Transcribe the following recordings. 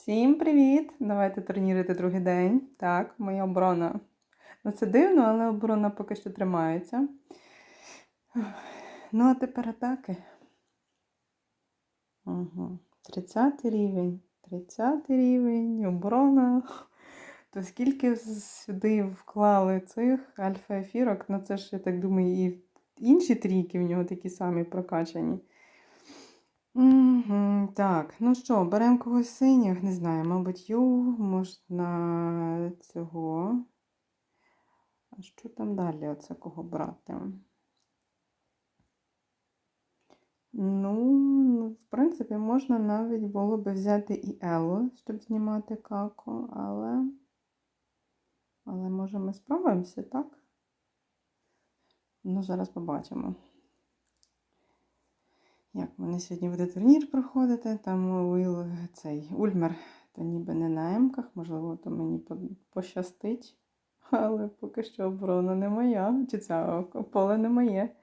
Всім привіт! Давайте турнірити другий день. Так, моя оборона. Ну, це дивно, але оборона поки що тримається. Ну, а тепер атаки. Угу. 30 рівень. 30 рівень, оборона. То скільки сюди вклали цих альфа-ефірок, ну це ж, я так думаю, і інші трійки в нього такі самі прокачані. Угу, так, ну що, беремо когось синіх, не знаю, мабуть, ю, можна цього. А що там далі? Оце кого брати? Ну, в принципі, можна навіть було би взяти і Елу, щоб знімати каку, але. Але може ми справимося, так? Ну, зараз побачимо. Як в мене сьогодні буде турнір проходити, там Уіл, цей Ульмер, то ніби не на емках, можливо, то мені пощастить. Але поки що оборона не моя, чи це поле не моє.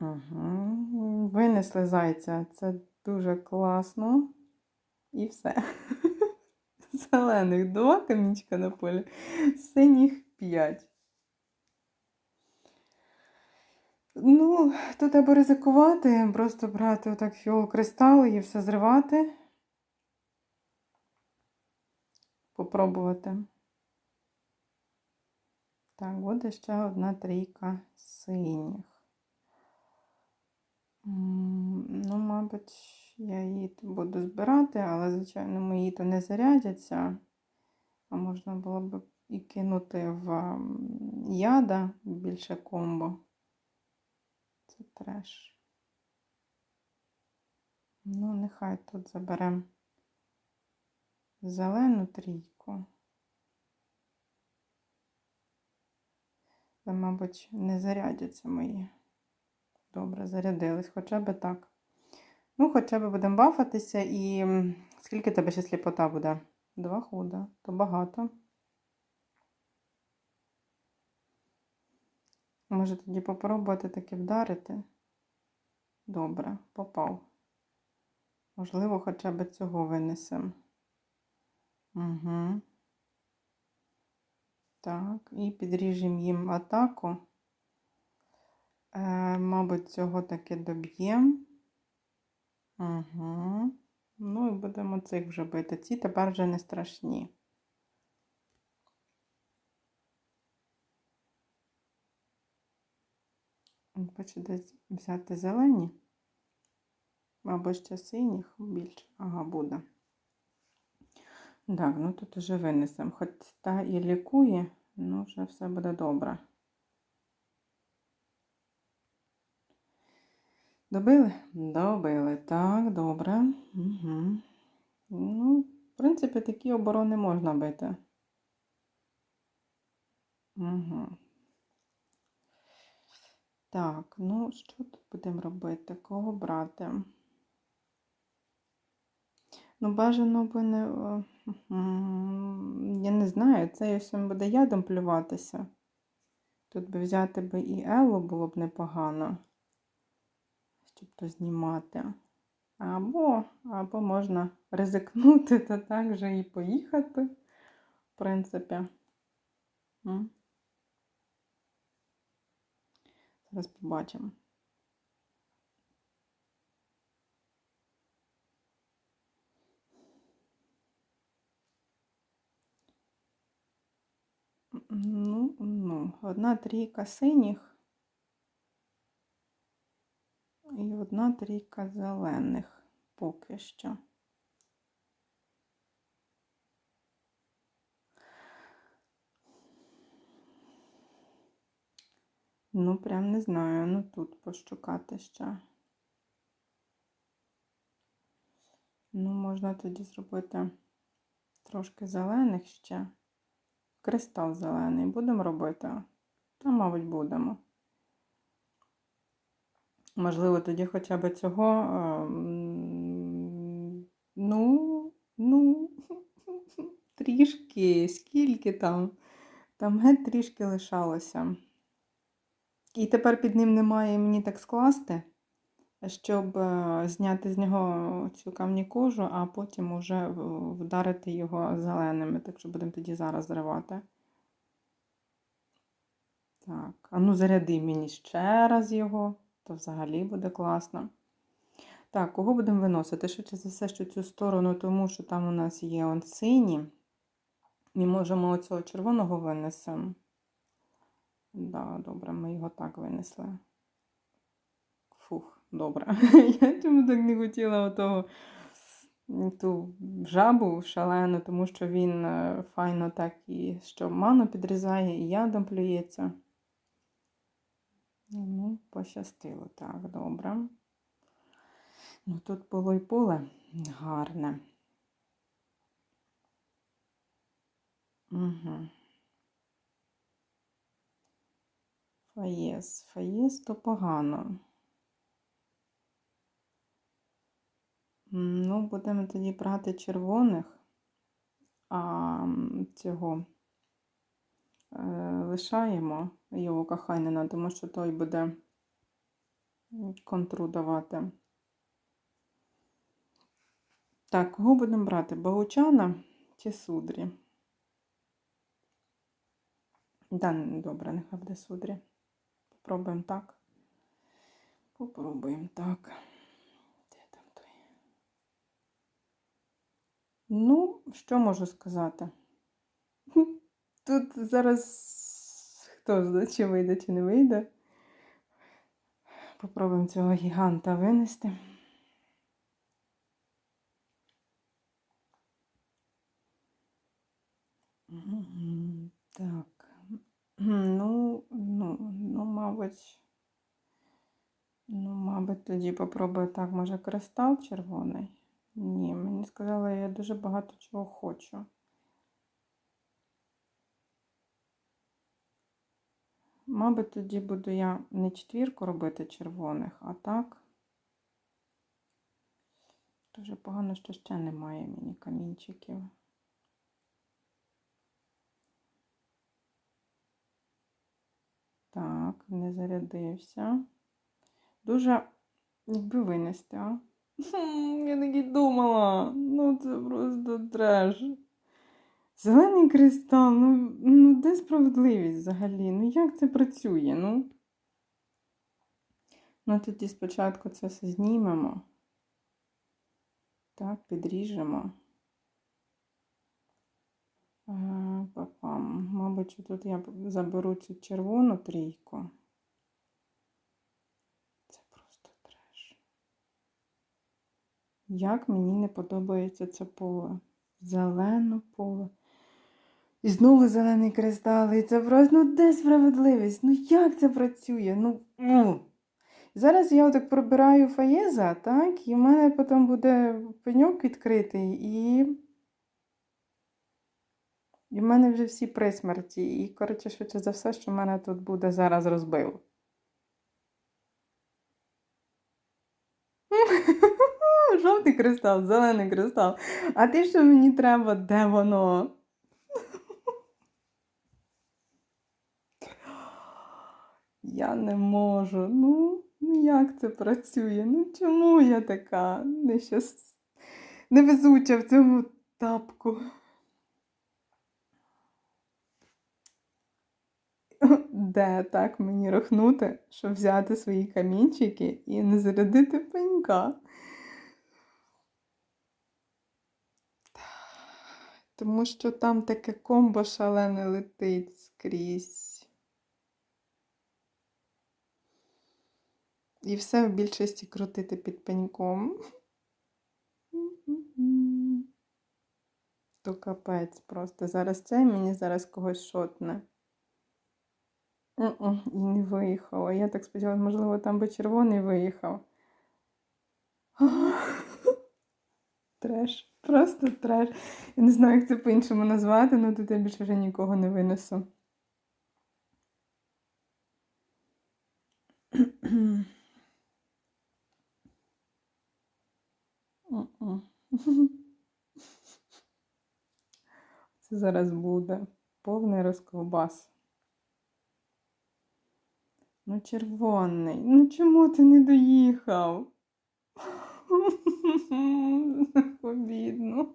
Угу. Винесли зайця, це дуже класно. І все. Зелених два камінчика на полі, синіх п'ять. Ну, тут треба ризикувати, просто брати отак фіол кристали і все зривати. Попробувати. Так, буде ще одна трійка синіх. Ну, мабуть, я її буду збирати, але, звичайно, мої то не зарядяться. А можна було б і кинути в яда більше комбо. Це треш. Ну, нехай тут заберемо зелену трійку. Це, мабуть, не зарядяться мої. Добре, зарядились, хоча б так. Ну, хоча б будемо бафатися і скільки тебе ще сліпота буде? Два хода, то багато. Може тоді попробувати таки вдарити? Добре, попав. Можливо, хоча б цього винесемо. Угу. Так, і підріжемо їм атаку. Е, мабуть, цього таки доб'ємо. Угу. Ну і будемо цих вже бити. Ці тепер вже не страшні. Хочу десь взяти зелені. Або ще синіх більше. Ага, буде. Так, ну тут уже винесемо. Хоч та і лікує, ну вже все буде добре. Добили? Добили. Так, добре. Угу. Ну, в принципі, такі оборони можна бити. Угу. Так, ну що тут будемо робити? Кого брати? Ну, бажано би не. е, Я не знаю, це він буде ядом плюватися. Тут би взяти би і Еллу було б непогано, щоб то знімати. Або, або можна ризикнути та так же і поїхати, в принципі. Зараз побачимо. Ну, ну, одна трійка синіх і одна трійка зелених поки що. Ну, прям не знаю. Ну тут пошукати ще. Ну, можна тоді зробити трошки зелених ще. Кристал зелений будемо робити? Та, мабуть, будемо. Можливо, тоді хоча б цього. ем, Ну, ну, трішки, скільки там? Там геть трішки лишалося. І тепер під ним немає мені так скласти. щоб е, зняти з нього цю камні кожу, а потім уже вдарити його зеленими. Так що будемо тоді зараз зривати. Так, а ну заряди мені ще раз його, то взагалі буде класно. Так, кого будемо виносити? Швидше за все, що цю сторону, тому що там у нас є он сині. І можемо оцього червоного винесемо. Да, добре, ми його так винесли. Фух, добре. Я чому так не хотіла отого ту жабу шалену, тому що він е, файно так і що ману підрізає, і ядом плюється. Ну, пощастило, так, добре. Ну, тут було й поле гарне. Угу. Фаєс. Фаєс то погано. Ну, будемо тоді брати червоних, а цього е, лишаємо його кохайнина, тому що той буде контру давати. Так, кого будемо брати? Богучана чи судрі? Да, добре, нехай буде судрі. Попробуємо так. Попробуємо так. Де там той? Ну, що можу сказати? Тут зараз хто знає, чи вийде, чи не вийде. Попробуємо цього гіганта винести. Так. Ну, ну, мабуть. Ну, мабуть, тоді попробую так, може, кристал червоний? Ні, мені сказали, я дуже багато чого хочу. Мабуть, тоді буду я не четвірку робити червоних, а так. Дуже погано, що ще немає мені камінчиків. Так, не зарядився. Дуже якби винести, а? Я так і думала. Ну, це просто треш. Зелений кристал, ну, ну де справедливість взагалі? Ну як це працює? Ну, ну тоді спочатку це все знімемо. Так, підріжемо. Папам. Мабуть, тут я заберу цю червону трійку. Це просто треш. Як мені не подобається це поле. Зелене поле. І знову зелений кристал. І це просто, ну де справедливість? Ну як це працює? Ну. ну. Зараз я отак пробираю фаєза, так, і в мене потім буде пеньок відкритий, і. І в мене вже всі при смерті. І, коротше, швидше за все, що в мене тут буде зараз розбив. Жовтий кристал, зелений кристал. А ти що мені треба? Де воно? Я не можу. Ну, ну як це працює? Ну чому я така нещас... невезуча в цьому тапку? Де так мені рахнути, щоб взяти свої камінчики і не зарядити пенька? Тому що там таке комбо шалене летить скрізь. І все в більшості крутити під пеньком. То капець просто. Зараз цей мені зараз когось шотне. І не виїхала. Я так сподівалася, можливо, там би червоний виїхав. Треш. Просто треш. Я не знаю, як це по-іншому назвати, але тут я більше вже нікого не винесу. Це зараз буде повний розковбас. Ну, червоний. Ну чому ти не доїхав? Обідно.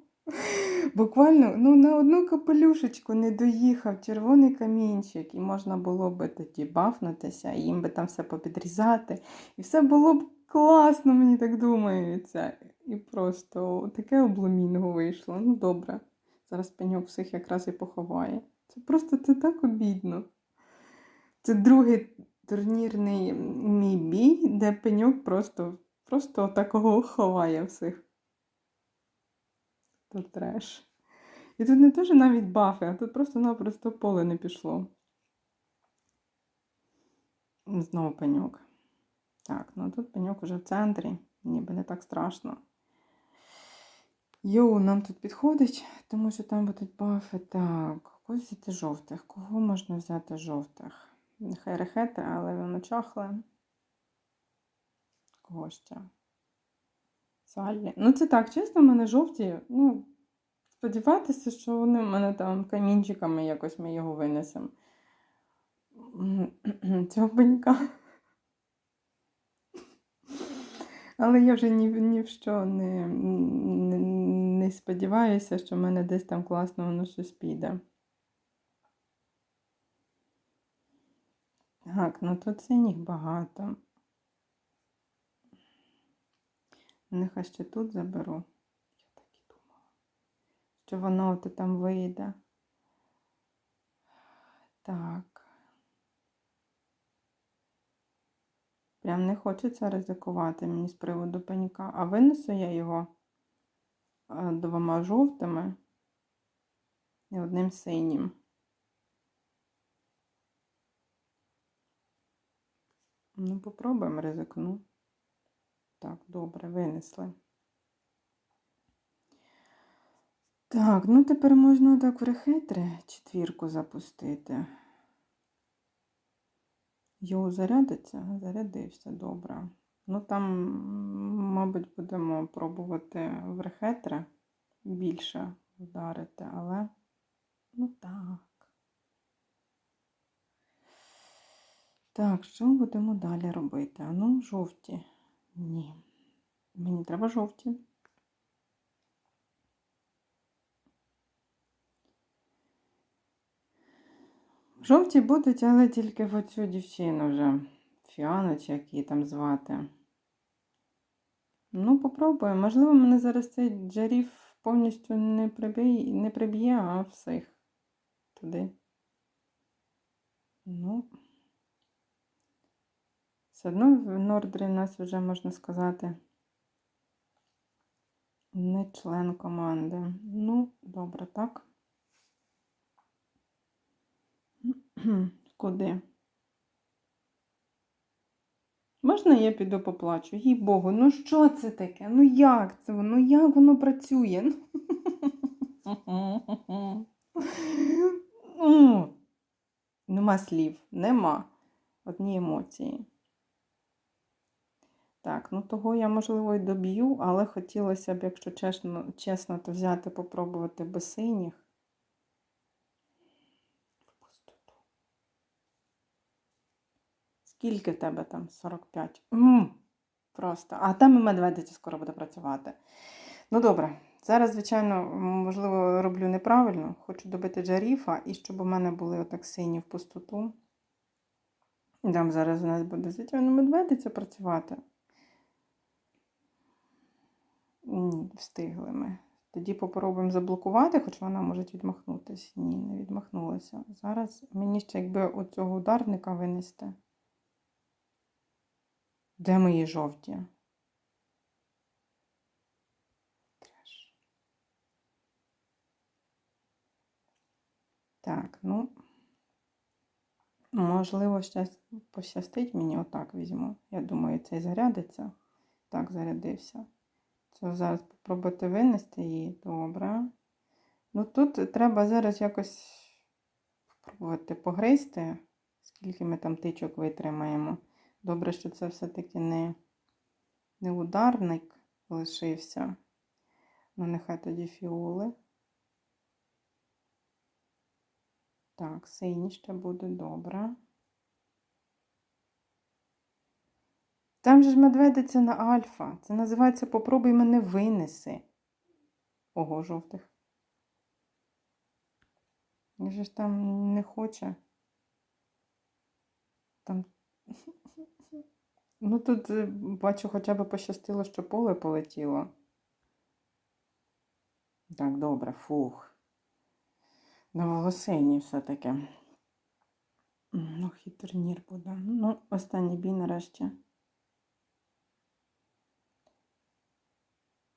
Буквально ну, на одну капелюшечку не доїхав червоний камінчик, і можна було би тоді бафнутися, і їм би там все попідрізати. І все було б класно, мені так думається. І просто таке обломінго вийшло. Ну, добре. Зараз пеньок всіх якраз і поховає. Це просто це так обідно. Це другий турнірний мій бій, де пеньок просто, просто такого ховає всіх. Тут треш. І тут не те, що навіть бафи, а тут просто-напросто поле не пішло. Знову пеньок. Так, ну тут пеньок уже в центрі, ніби не так страшно. Йоу, нам тут підходить, тому що там будуть бафи. Так, кого взяти жовтих? Кого можна взяти жовтих? Нехай рехети, але воно чахле. Кого ще? Саллі. Ну, це так, чесно, в мене жовті. Ну, сподіватися, що вони в мене там камінчиками якось ми його винесемо. Цього пенька. Але я вже ні, ні в що не, не, не сподіваюся, що в мене десь там класно воно щось піде. Так, ну тут синіх багато. Нехай ще тут заберу. Я так і думала, що воно от там вийде. Так. Прям не хочеться ризикувати мені з приводу паніка. А винесу я його е, двома жовтими і одним синім. Ну, попробуємо ризикну. Так, добре, винесли. Так, ну тепер можна так в рехетри четвірку запустити. Його зарядиться? Зарядився, добре. Ну там, мабуть, будемо пробувати в рехетри більше вдарити, але ну так. Так, що будемо далі робити? Ну, жовті. Ні. Мені треба жовті. Жовті будуть, але тільки в оцю дівчину вже. Фіану чи як її там звати. Ну, попробуємо. Можливо, мене зараз цей джарів повністю не приб'є, не приб'є, а всіх туди. Ну. Все одно в Нордрі нас вже, можна сказати, не член команди. Ну, добре, так. Куди? Можна я піду поплачу? Їй Богу, ну що це таке? Ну як це воно? Як воно працює? Нема слів, нема. Одні емоції. Так, ну того я, можливо, і доб'ю, але хотілося б, якщо чесно, чесно, то взяти, попробувати без синіх. Скільки в тебе там? 45? М-м, Просто. А там і медведиця скоро буде працювати. Ну, добре. Зараз, звичайно, можливо, роблю неправильно. Хочу добити джаріфа, і щоб у мене були отак сині в пустоту. Там зараз у нас буде, звичайно, медведиця працювати. Ні, встигли ми. Тоді попробуємо заблокувати, хоч вона може відмахнутися. Ні, не відмахнулася. Зараз мені ще якби оцього ударника винести. Де мої жовті? Треш. Так, ну, можливо, щас пощастить мені отак візьму. Я думаю, цей зарядиться. Так, зарядився. Зараз спробувати винести її. Добре. Ну тут треба зараз якось спробувати погризти, скільки ми там тичок витримаємо. Добре, що це все-таки не, не ударник лишився. Ну, нехай тоді фіоли. Так, синій ще буде добре. Там же ж медведиця на альфа. Це називається Попробуй мене винеси. Ого, жовтих. Він же ж там не хоче. Там. Ну тут е, бачу, хоча б пощастило, що поле полетіло. Так, добре, фух. Новогосинні все-таки. Ну, хі турнір буде. Ну, останній бій нарешті.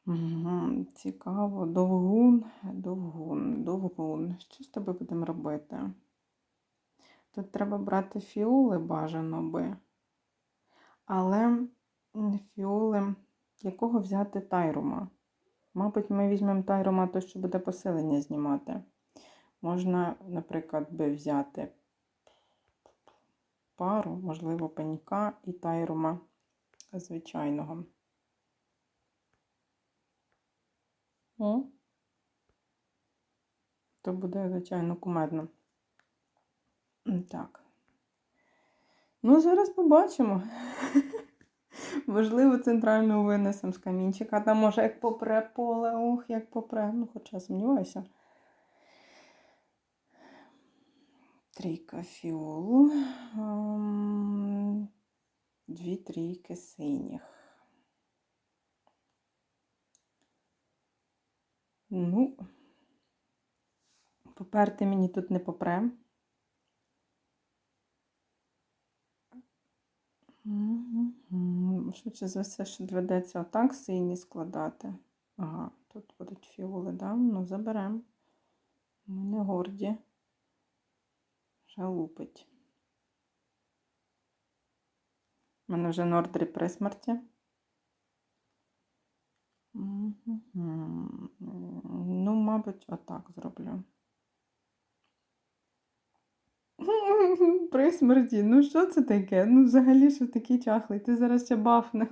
Мгм, Цікаво. Довгун, довгун, довгун. Що з тобою будемо робити? Тут треба брати фіоли бажано би. Але фіоли якого взяти тайрума? Мабуть, ми візьмемо тайрума, то що буде посилення знімати. Можна, наприклад, би взяти пару, можливо, паніка і тайрума звичайного. О. То буде, звичайно, кумедно. Так. Ну, зараз побачимо. Можливо, центральну винесемо з камінчика. Там може як попре поле, ох, як попре. Ну, хоча сумніваюся. Трійка фіолу. ем, Дві трійки синіх. Ну, поперти мені тут не попре. Швидше за все, що доведеться отак сині складати. Ага, тут будуть фіоли, да? Ну, заберемо. Ми не горді. Жалупить. У мене вже нордрі при смерті. Ну, мабуть, отак зроблю. При смерті. Ну, що це таке? Ну, взагалі, що такий чахлий? Ти зараз ще бафне.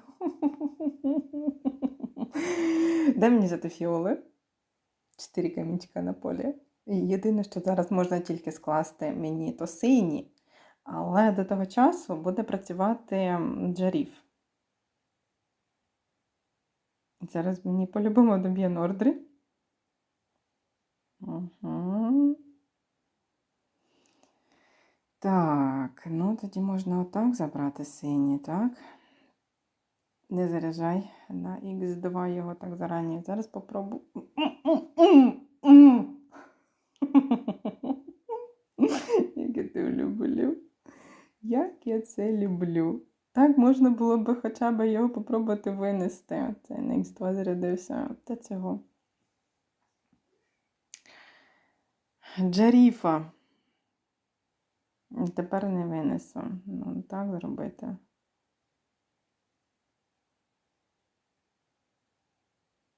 Дай мені взяти фіоли. Чотири камінчика на полі. Єдине, що зараз можна тільки скласти мені, то сині. Але до того часу буде працювати джарів. Зараз мені по-любому доб'є нордрі. Угу. Так, ну тоді можна отак забрати сині, так? Не заряджай на Х2 його так зарані. Зараз попробую. Як я це люблю. Як я це люблю. Так можна було би хоча б його попробувати винести. Цей на Х2 зарядився. Та цього. Джаріфа. Тепер не винесу. Ну, так зробити.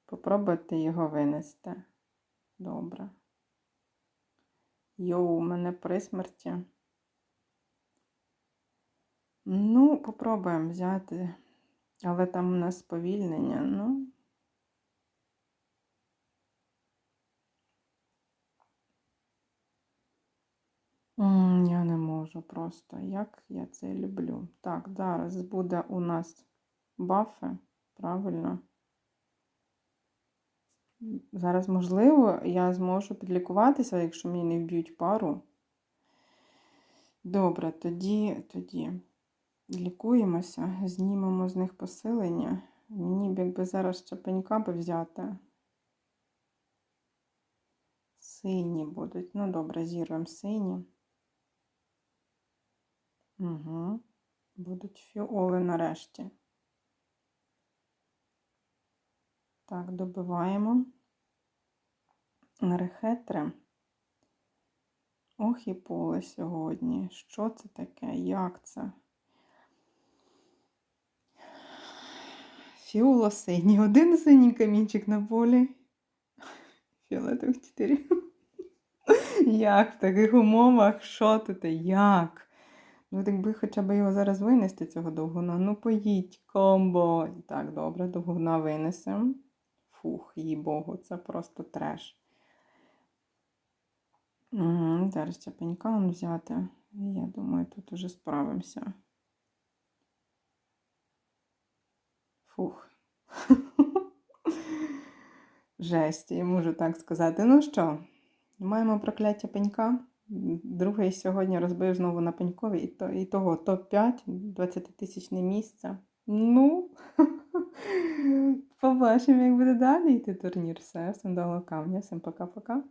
Попробуйте його винести. Добре. Йоу, у мене при смерті. Ну, попробуємо взяти. Але там у нас сповільнення, ну. Я не можу просто. Як я це люблю. Так, зараз буде у нас бафи, правильно. Зараз, можливо, я зможу підлікуватися, якщо мені не вб'ють пару. Добре, тоді, тоді лікуємося, знімемо з них посилення. Мені б якби зараз ще пенька би взяти. Сині будуть. Ну, добре, зірвемо сині. Угу. Будуть фіоли нарешті. Так, добиваємо. Рехетри. Ох і поле сьогодні. Що це таке? Як це? Фіоло синій. Один синій камінчик на полі. Фіолетових чотири. Як в таких умовах? Що тут? Як? Ну, якби хоча б його зараз винести, цього довгуна. Ну, поїдь, комбо. Так, добре, довгуна винесемо. Фух, їй Богу, це просто треш. Угу, зараз ще пенькан взяти. Я думаю, тут уже справимося. Фух. Жесть, я можу так сказати. Ну що, маємо прокляття пенька. Другий сьогодні розбив знову на пенькові, і, то, і того топ-5, 20-тисячне місце. Ну, побачимо, як буде далі йти турнір. Все, всім дало камня, всім пока-пока.